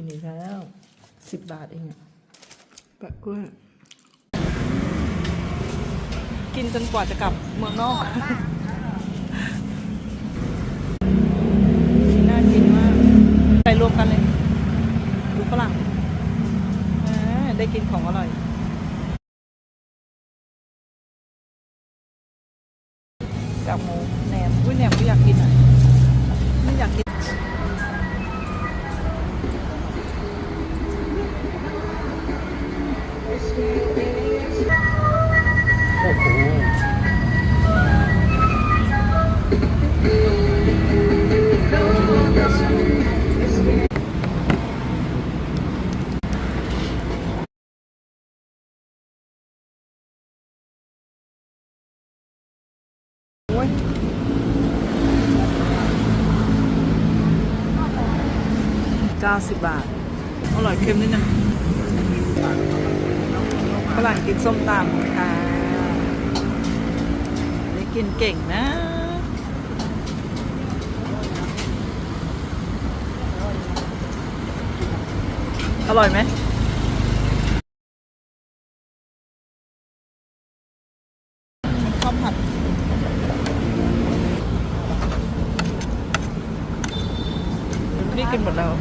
กินอีกแล้วสิบบาทเองอะแปะกล้วยกินจนกว่าจะกลับเมืองนอกน่ากินมากใส่รวมกันเลย ดูฝรั่งอ่าได้กินของอร่อยกับหมูแหนมอุ้ยแหนมก็อยากกินอะไม่อยากกิน 90 บาท อร่อยเค็มนิดนึงฝรั่งกินส้มตำค่ะได้กินเก่งนะอร่อยไหมข้าผัดนี่กินหมดแล้ว